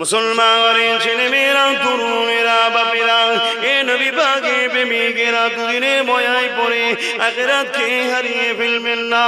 মুসলমানের ছেলে মেয়েরা, তরুণেরা, বাপেরা, এ নবী বাগে প্রেমিকেরা দুদিনের ময়ায় পড়ে আখেরাতকে হারিয়ে ফেলবেন না।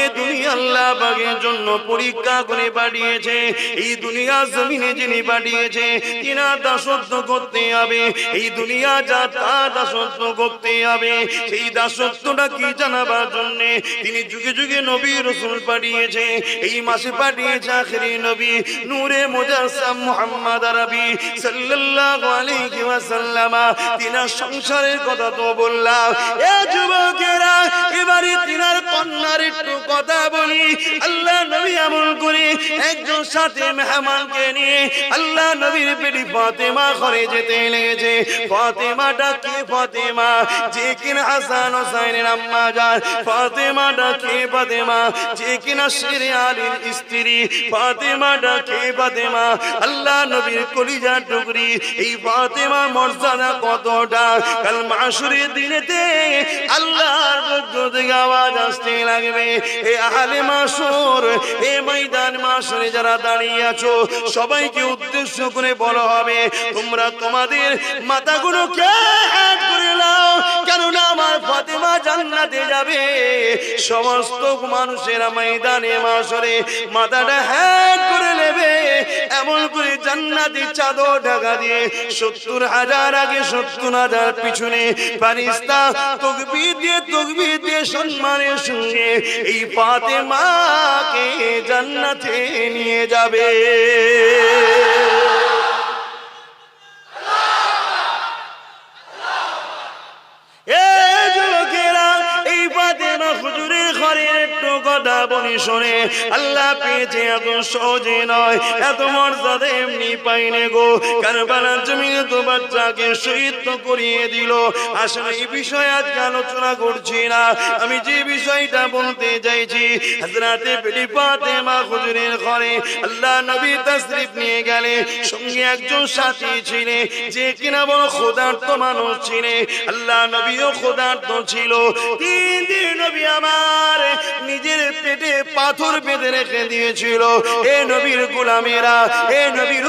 এ দুনিয়া আল্লাহ বাগের জন্য পরীক্ষা করে পাঠিয়েছে। এই দুনিয়া জমিনে যিনি পাঠিয়েছে, তিনা দাসত্ব করতে হবে। এই দুনিয়া যা তা দাসত্ব করতে হবে। সেই দাসত্বটা কি জানাবার জন্য তিনি যুগে যুগে নবী রসুল পাঠিয়েছে। এই মাসে পাঠিয়েছে আখেরি নবী, নূরে মুজাসসাম মুহাম্মদ আরবি সাল্লাল্লাহু আলাইহি ওয়াসাল্লাম, তিনার সংসারের কথা তো বললাম। এ যুবকেরা, এবারে তিনার কন্যার একটু কথা বলি। আল্লাহ নবী আমল করে একজন সাথে মেহমানকে নিয়ে আল্লাহ নবীর বেটি ফাতেমা ঘরে যেতে লেগেছে। ফাতেমাটা কে ফাতেমা? যে কিনা হাসান হোসাইনের আম্মা ফাতেমাটা কে ফাতেমা? যে কিনা আলীর স্ত্রী। ফাতেমাটা কে ফাতেমা? আল্লাহ নবীর কলিজা টুকরি, এই ফাতেমা মর্যাদা কতটা? কাল মাসুরের দিনেতে আল্লাহর থেকে আওয়াজ আসতে লাগবে। এ আহলে মাসুর এ ময়দান মাসুরে যারা দাঁড়িয়ে আছো, সবাইকে উদ্দেশ্য করে বলা হবে, তোমরা তোমাদের মাথাগুলো কে হাত করে নাও, কেননা আমার ফাতেমা জান্নাতে যাবে। সমস্ত মানুষেরা ময়দানে মাসরে মাথাটা হ্যাঁ করে নেবে, এমন করে জান্নাতি চাদর ঢাকা দিয়ে সত্তর হাজার আগে সত্তর হাজার পিছনে পারিস্তা তকবির দিয়ে তকবির দিয়ে সম্মানের সঙ্গে এই ফাতেমাকে জান্নাতে নিয়ে যাবে। কথা বলি শোনে আল্লাহ পেয়েছে এত সহজে নয়, এত মর্যাদা এমনি পাইনে গো। কারবালার জমিনে তো বাচ্চাকে শহীদ তো করিয়ে দিল। আসলে এই বিষয়ে আজকে আলোচনা করছি না। আমি যে বিষয়টা বলতে চাইছি একজন সাথী কিনা বড় মানুষ আল্লাহ ছিল। আমার নিজের পেটে পাথর বেঁধে রেখে দিয়েছিল। এ নবীর গোলামেরা, এ নবীর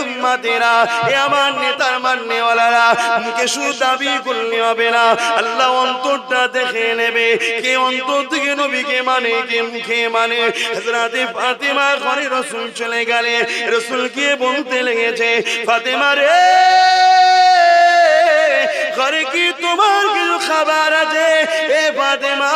এ আমার নেতার মান্যওয়ালারা দাবি করলে হবে না। আল্লাহ অন্তরটা দেখে নেবে, কে অন্তর থেকে নবীকে মানে কে মুখে মানে। হযরতে ফাতেমা ঘরে রসুল চলে গেলে রসুল গিয়ে বলতে লেগেছে, ফাতেমা রে, ঘরে কি তোমার খাবার আছে। এ ফাতেমা,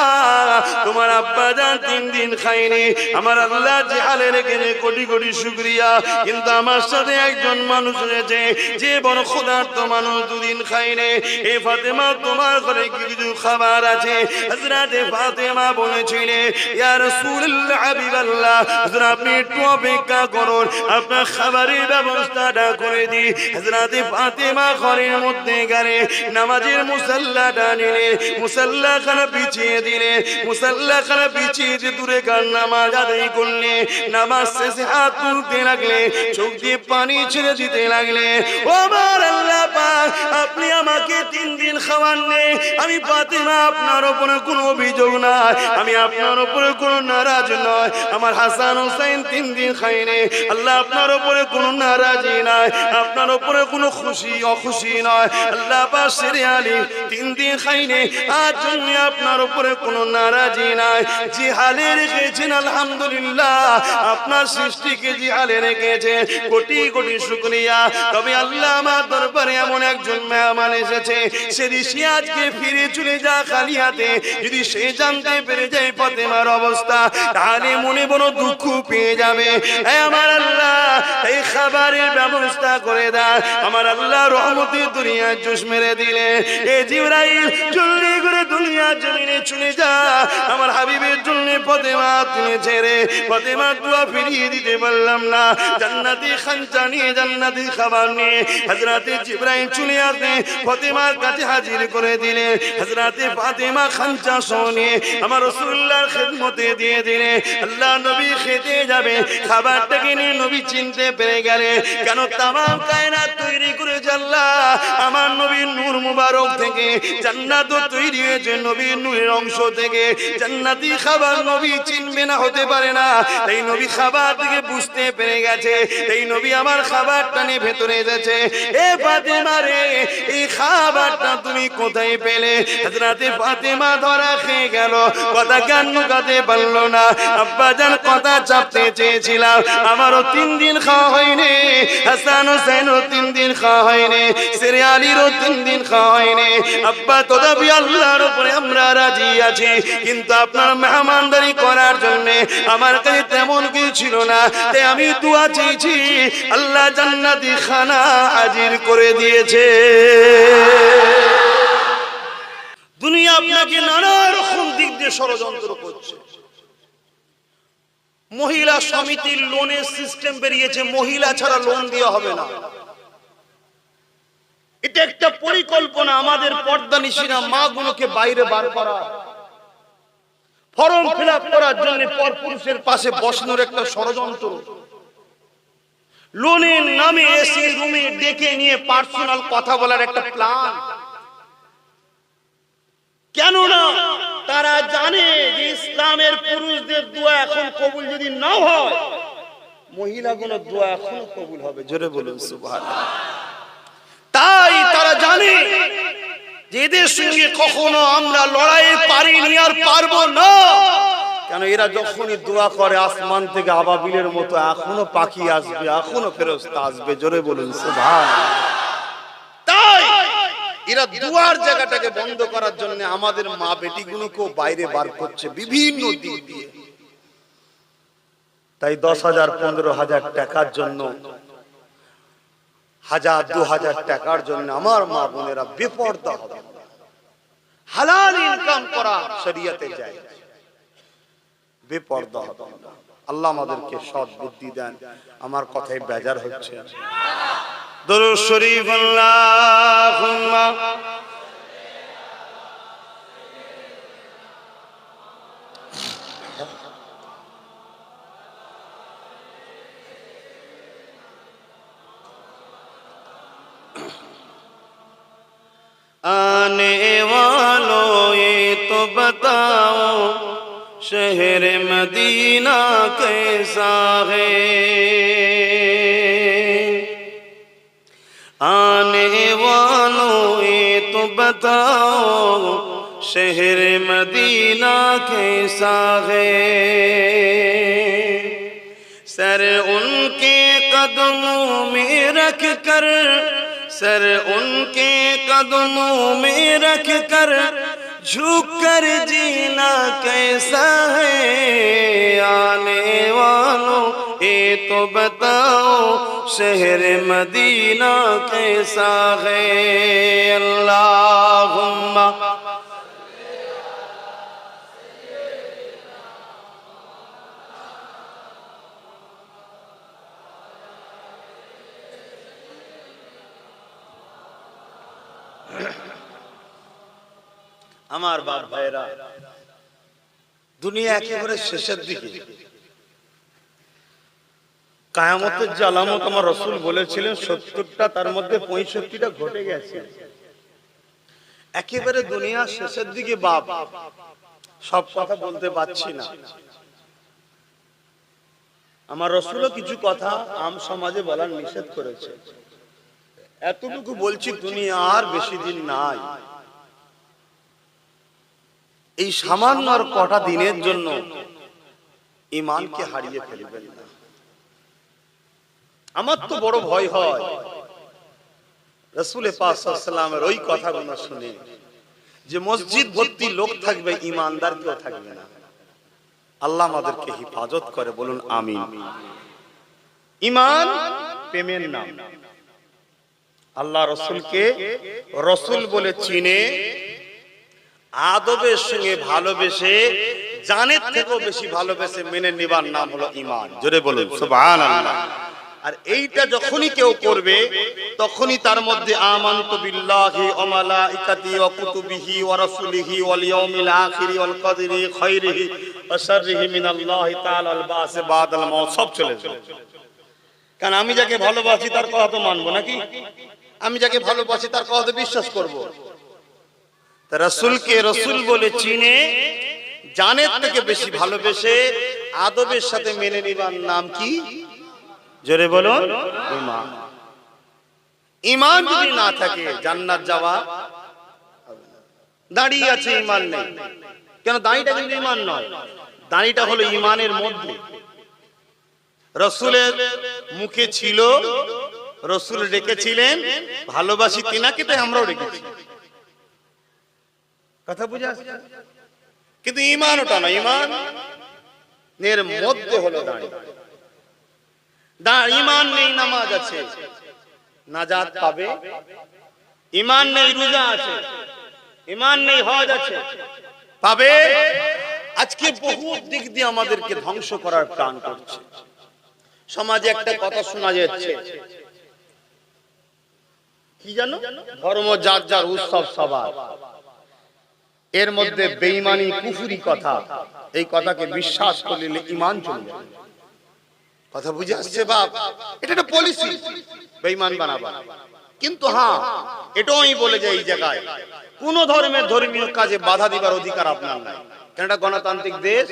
তোমার আব্বা জান তিন দিন খাইনি আমার আল্লাহ যে হালে রেখেছে কোটি কোটি শুক্রিয়া। কিন্তু আমার সাথে একজন মানুষ রয়েছে, যে বড় ক্ষুধার্ত মানুষ দুদিন খাইনি এ ফাতেমা, তোমার ঘরে কি কিছু খাবার আছে? হযরতে ফাতেমা বলেছিলেন, ইয়া রাসূলুল্লাহ, হাবিবাল্লাহ হুজুর আপনি একটু অপেক্ষা করুন। আপনার খাবারের ব্যবস্থাটা করে দিই। হযরতে ফাতেমা ঘরের মধ্যে গেলে নামাজের মুসাল্লাটা নিলে মুসাল্লা খানা বিছিয়ে দিলে, মুসাল্লা খানা বিছিয়ে দিয়ে দূরে কার নামাজ আদায় করলে, নামাজ শেষে হাত তুলতে লাগলে, চোখ দিয়ে পানি ছেড়ে দিতে লাগলে, ও আমার আল্লাহ পাক, আপনি আমাকে তিন দিন খাওয়ান নেই আমি ফাতেমা আপনার উপরে কোনো অভিযোগ নাই, আমি আপনার উপরে কোনো নারাজ নয় আমার হাসান হোসেন তিন দিন খাইনি আল্লাহ আপনার উপরে কোনো নারাজি নাই, আপনার উপরে কোনো খুশি, অখুশি নয়, আল্লাহ পাক সেরে আলী তিন দিন খাইনি আজ জন্য আপনার উপরে কোনো নারাজি নাই। যে হালে রেখেছেন, আলহামদুলিল্লাহ। আপনার সৃষ্টিকে যে হালে রেখেছেন কোটি কোটি শুকরিয়া। তবে আল্লাহ আমার দরবারে এমন একজন মেহমান এসেছে। সে ঋষি আজকে ফিরে চলে যা খালি হাতে। যদি সে জানতে পেরে যায় ফতেমার অবস্থা, তাহলে মনে বড় দুঃখ পেয়ে যাবে। আমার আল্লাহ, এই খাবারের ব্যবস্থা করে দেয় আমার আল্লাহ রহমতের দুনিয়া জুস মেরে দিলে। এ জিবরাইল জলদি করে হাজির করে দিলে। হজরতে ফাতেমা খানচা শোনে, আমার রসুল্লাহর খেদমতে দিয়ে দিলে। আল্লাহ নবী খেতে যাবে, খাবারটাকে নিয়ে নবী চিনতে পেরে গেলে। কেন তামাম কায়নাত তৈরি করে আল্লাহ? আমার নবীর নূর মুবারক থেকে জান্নাত তৈরি হয়েছে নূরের অংশ থেকে জান্নাতি খাবার নবী চিনবে না, হতে পারে না। নবী খাবার বুঝতে পেরে গেছে, এই নবী আমার খাবারটা নিয়ে ভেতরে এ ফাতেমা রে, এই খাবারটা তুমি কোথায় পেলে? ফাতেমা ধরা খেয়ে গেল, কথা পারল না। কথা চাপতে চেয়েছিলাম, আমারও তিন দিন খাওয়া হয়নি, হাসান হোসেনও তিন দিন খাওয়া হয়নি, সেরে তিন দিন খাওয়া হয়নি। আব্বা আল্লাহর উপরে আমরা রাজি আছি, কিন্তু আপনার মেহমানদারি করার জন্য আমার কাছে তেমন কিছু ছিল না। তাই আমি দোয়া চেয়েছি, আল্লাহ জান্নাতি খানা হাজির করে দিয়েছে। দুনিয়া আপনাকে নানা রকম দিক দিয়ে ষড়যন্ত্র করছে। মহিলা সমিতির লোনের সিস্টেম বেরিয়েছে, মহিলা ছাড়া লোন দেওয়া হবে না। এটা একটা পরিকল্পনা আমাদের পর্দা নিশিনা মা গুলোকে বাইরে বার করা। ফর্ম ফিল করার জন্য পরপুরুষের পাশে বসানোর একটা ষড়যন্ত্র। লোনের নামে এসে রুমে ডেকে নিয়ে পার্সোনাল কথা বলার একটা প্ল্যান। কেননা তারা জানে যে ইসলামের পুরুষদের দোয়া এখন কবুল যদি না হয় মহিলাগুলো দোয়া এখনও কবুল হবে। জোরে বলুন, সুবহানাল্লাহ। তাই তারা জানে যে এদের সঙ্গে কখনো আমরা লড়াই পারিনি আর পারব না। কেন এরা যখনই দোয়া করে আসমান থেকে আবাবিলের মতো এখনও পাখি আসবে এখনও ফেরস্তা আসবে জোরে বলুন তাই এরা দুয়ার জায়গাটাকে বন্ধ করার জন্য আমাদের মা বেটিগুলোকেও বাইরে বার করছে বিভিন্ন দিক দিয়ে। তাই দশ হাজার পনেরো হাজার টাকার জন্য হাজার, দু হাজার টাকার জন্য আমার মা বোনেরা হবে। হালাল ইনকাম করা শরিয়াতে যায়। বেপর্দা হবে। আল্লাহ আমাদেরকে সৎ বুদ্ধি দেন। আমার কথায় বেজার হচ্ছে। দরুদ শরীফ, আল্লাহুম্মা बताओ शहर मदीना कैसा है आने वालों ये तो बताओ शहर मदीना कैसा है सर उनके कदमों में रख कर सर उनके कदमों में रख कर झुक कर जीना कैसा है आने वालों ये तो बताओ शहर मदीना कैसा है अल्लाहुम्मा আমার বাপ ভাইরা, দুনিয়া একেবারে শেষের দিকে। কায়ামতের যে আলামত আমার রসুল বলেছিলেন, সত্তরটা তার মধ্যে পঁয়ষট্টিটা ঘটে গেছে। একেবারে দুনিয়া শেষের দিকে বাপ। সব কথা বলতে পারছি না। আমার রসুলও কিছু কথা আম সমাজে বলার নিষেধ করেছে। এতটুকু বলছি, দুনিয়া আর বেশি দিন নাই। এই সামান্য আর কটা দিনের জন্য ইমানকে হারিয়ে ফেলবেন না। আমার তো বড় ভয় হয়। রসুলের পাশামের ওই কথাগুলো শুনে যে মসজিদ ভর্তি লোক থাকবে ইমানদার কেউ থাকবে না। আল্লাহ আমাদেরকে হিফাজত করে, বলুন আমিন। ইমান প্রেমের নাম। আল্লাহ রসুলকে রসুল বলে চিনে আদবের সঙ্গে ভালোবেসে, জানের থেকেও বেশি ভালোবেসে মেনে নেবার নাম হলো ইমান জোরে বলুন, সুবহানাল্লাহ। আর এইটা যখনই কেউ করবে, তখনই তার মধ্যে আমানতু বিল্লাহি ওয়া মালাইকাতি ওয়া কুতুবিহি ওয়া রাসূলিহি ওয়াল ইয়াউমিল আখিরি ওয়াল কদরি খাইরিহি ওয়া শাররিহি মিনাল্লাহি তাআলা আল বাস বাদাল মাউত, সব চলে যাবে। কারণ আমি যাকে ভালোবাসি তার কথা তো মানবো নাকি? আমি যাকে ভালোবাসি তার কথা তো বিশ্বাস করব। রাসূলকে রসুল বলে চিনে, জানের থেকে বেশি ভালোবেসে আদবের সাথে মেনে নিবার নাম কি? জোরে বলুন ইমান ইমান যদি না থাকে, জান্নাত যাওয়া দাঁড়িয়ে আছে ইমান নেই। কেন দাঁড়িটা কিন্তু ইমান নয়? দাঁড়িটা হলো ইমানের মধ্যে। রসুলের মুখে ছিল, রসুল রেখেছিলেন ভালোবাসি তিনাকে তাই আমরাও রেখেছি কথা বুঝা কিন্তু ইমান ওটা না ইমান এর মধ্যে হলো দাঁড়িয়ে দা ইমান নেই, নামাজ আছে। নাজাত পাবে। ইমান নেই, রোজা আছে। ইমান নেই, হজ আছে। পাবে। আজকে বহু দিক দিয়ে আমাদেরকে ধ্বংস করার প্ল্যান করছে। সমাজে একটা কথা শোনা যাচ্ছে। কি জানো? ধর্ম যার যার উৎসব সবার। এর মধ্যে বেঈমানি কুফুরি কথা। এই কথাকে বিশ্বাস করলে ইমান চলে যাবে কথা বুঝে আসছে বাপ? এটা একটা পলিসি বেঈমান বানাবা। কিন্তু হ্যাঁ এটাও আমি বলে যাই এই জায়গায় কোন ধর্মের ধর্মীয় কাজে বাধা দিবার অধিকার আপনার নাই। কেন এটা গণতান্ত্রিক দেশ?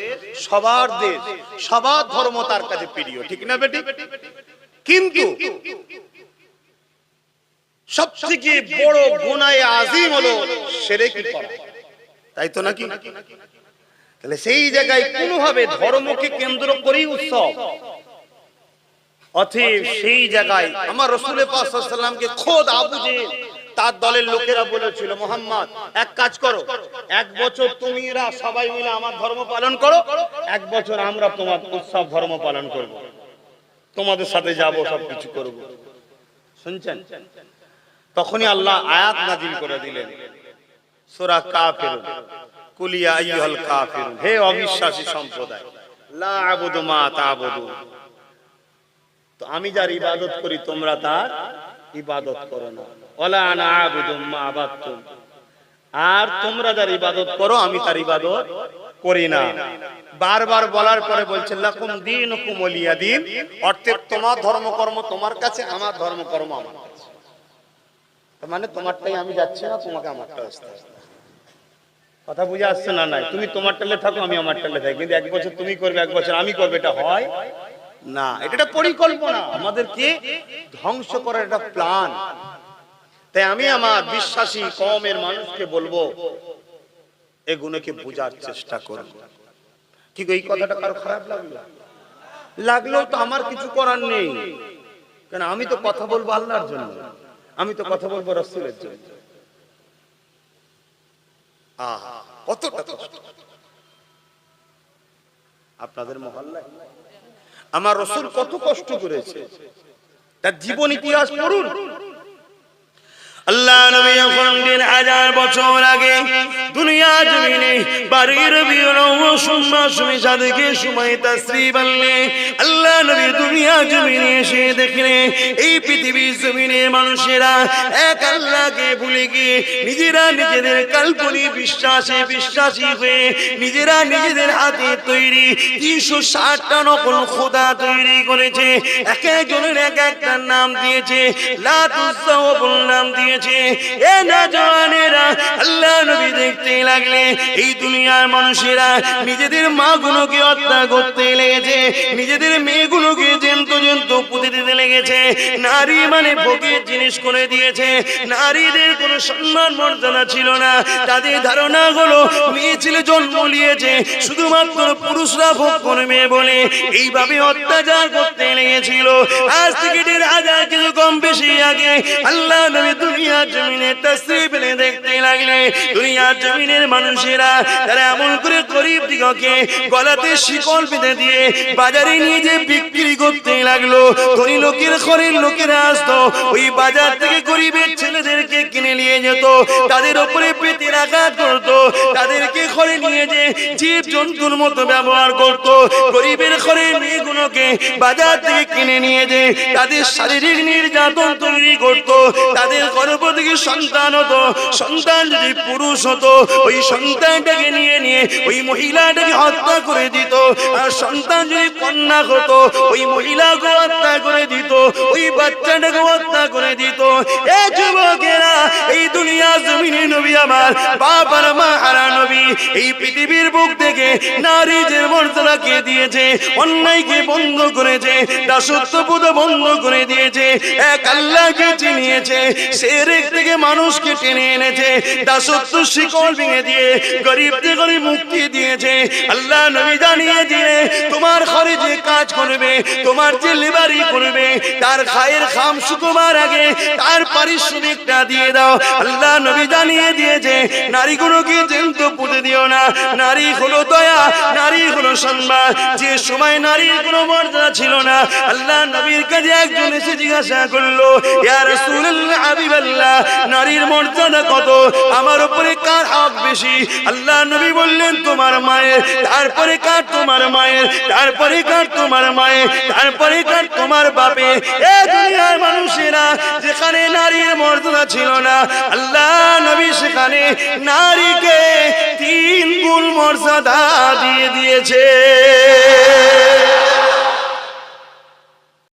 সবার দেশ সবার ধর্ম তার কাছে প্রিয়। ঠিক না বেটি? কিন্তু সব থেকে বড় গুনায় আজিম হলো সেরে কি করা। তাই তো নাকি? তাহলে সেই জায়গায় কোনোভাবে ধর্মকে কেন্দ্র করেই উৎসব? অতএব সেই জায়গায় আমার রসুলের পাশাল্লামকে খোদ আবু জেহেল তার দলের লোকেরা বলেছিল মোহাম্মদ এক কাজ করো এক বছর তুমিরা সবাই মিলে আমার ধর্ম পালন করো এক বছর আমরা তোমার উৎসব ধর্ম পালন করব। তোমাদের সাথে যাব সবকিছু করব। শুনছেন? তখনই আল্লাহ আয়াত নাজিল করে দিলেন। সূরা কাফিরুন। কুলিয়া আইয়ুহাল কাফিরুন। হে অবিশ্বাসী সম্প্রদায়, লা আবুদু মা তা'বুদুন। তো আমি যার ইবাদত করি, তোমরা তার ইবাদত করো না। ওলা আনা আবুদুম মা আবাদতুম। আর তোমরা যার ইবাদত করো, আমি তার ইবাদত করি না। বারবার বলার পরে বলছেন লাকুম দীনুকুম ওলিয়া দিন। অর্থাৎ তোমার ধর্মকর্ম তোমার কাছে, আমার ধর্মকর্ম আমার কাছে। মানে তোমারটাই আমি যাচ্ছি না, তোমাকে আমারটা আসতে আসতে কথা বুঝে আসছে না নাই? তুমি তোমার টালে থাকো, আমি আমার টালে থাকি। কিন্তু এক বছর তুমি করবে, এক বছর আমি করবে, এটা হয় না। এটা একটা পরিকল্পনা। আমাদেরকে ধ্বংস করার একটা প্ল্যান। তাই আমি আমার বিশ্বাসী কমের মানুষকে বলব, এগুলোকে বোঝার চেষ্টা করব কি এই কথাটা কারও খারাপ লাগল? লাগলেও তো আমার কিছু করার নেই। কেন, আমি তো কথা বলব আল্লাহর জন্য। আমি তো কথা বলব রসুলের জন্য। কতটা আপনাদের মহল্লায়? আমার রসুল কত কষ্ট করেছে। তার জীবন ইতিহাস পড়ুন। আল্লাহ নবী যখন দিন হাজার বছর আগে দুনিয়া জমিনে বাড়ির সময় আল্লাহ নবী দুনিয়া জমিনে এসে দেখলে, এই পৃথিবীর জমিনে মানুষেরা এক আল্লাহকে ভুলে গিয়ে নিজেরা নিজেদের বিশ্বাসে বিশ্বাসী হয়ে নিজেরা নিজেদের হাতে তৈরি তিনশো ষাটটা নকল খোদা তৈরি করেছে। এক একজনের এক একটা নাম দিয়েছে। নাম দিয়েছে এ না জওয়ানেরা আল্লাহ নবী দেখতে লাগলে এই দুনিয়ার মানুষেরা নিজেদের মা গুলোকে হত্যা করতে লেগেছে, নিজেদের মেয়েগুলোকে জেন্ত পুঁতে দিতে লেগেছে। নারী মানে ভোগের জিনিস করে দিয়েছে। নারীদের কোনো সম্মান মর্যাদা ছিল না। তাদের ধারণা হলো মেয়ে ছেলে জন্ম নিয়েছে। শুধুমাত্র পুরুষরা ভোগ করবে বলে এইভাবে অত্যাচার করতে লেগেছিল। আজ থেকে হাজার কিছু কম বেশি আগে। আল্লাহ নবী দুনিয়ার জমিনে তসরিফ এনে দেখতে লাগলে। দুনিয়ার জমিনের মানুষেরা তারা এমন করে গরিব দিগকে গলাতে শিকল বেঁধে দিয়ে বাজারে নিয়ে যে বিক্রি করতে লাগল। ধনী লোকের ঘরের লোকেরা আসতো। ওই বাজার থেকে গরিবের ছেলেদেরকে কিনে নিয়ে যেত। তাদের উপরে পেতে আঘাত করতো। তাদেরকে ঘরে নিয়ে যে জীব জন্তুর মতো ব্যবহার করত। গরিবের ঘরে মেয়েগুলোকে বাজার থেকে কিনে নিয়ে যে তাদের শারীরিক নির্যাতন তৈরি করত। তাদের গর্ভ থেকে সন্তান হতো। সন্তান যদি পুরুষ হতো, ওই সন্তানটাকে নিয়ে নিয়ে ওই মহিলাটাকে হত্যা করে দিত। আর সন্তান যদি কন্যা হতো, ওই মহিলাকে হত্যা করে দিত, ওই বাচ্চাটাকে হত্যা করে দিত। এ যুবকেরা, এই দুনিয়া জমিনে নবী আমার বাবার মা হারা নবী, এই পৃথিবীর বুক থেকে নারী যে মর্যাদাকে দিয়েছে, অন্যায়কে বন্ধ করেছে বন্ধ করে দিয়েছে, এক আল্লাহকে চিনিয়েছে সেরেক থেকে মানুষকে টেনে এনেছে, দাসত্ব শিকল ভেঙে দিয়ে, গরিব থেকে গরিব মুক্তি দিয়েছে। আল্লাহ নবী জানিয়ে দিয়ে তোমার যে কাজ করবে, তোমার যে লেবারি করবে। তার খায়ের খাম শুকোবার আগে তার পারিশ্রমিকটা দিয়ে দাও। আল্লাহ নবী জানিয়ে দিয়েছে, নারীগুলোকে জেন্ত পুঁতে দিও না, নারী হলো দয়া, নারী হলো সম্মান। যে সময় নারীর কোনো মর্যাদা ছিল না, আল্লাহ নবীর কাছে একজন এসে জিজ্ঞাসা করল, ইয়া রাসূলুল্লাহ, হাবিবাল্লাহ, নারীর মর্যাদা কত? আমার উপরে কার হক বেশি? আল্লাহ নবী বললেন, তোমার মায়ের, তারপরে কার তোমার মায়ের, তারপরে কার তোমার মায়ের, তারপরে কার তোমার বাপে। এ দুনিয়ার মানুষেরা, যেখানে নারীর মর্যাদা ছিল না, আল্লাহ নবী সেখানে নারীকে তিন গুণ মর্যাদা দিয়ে দিয়েছে।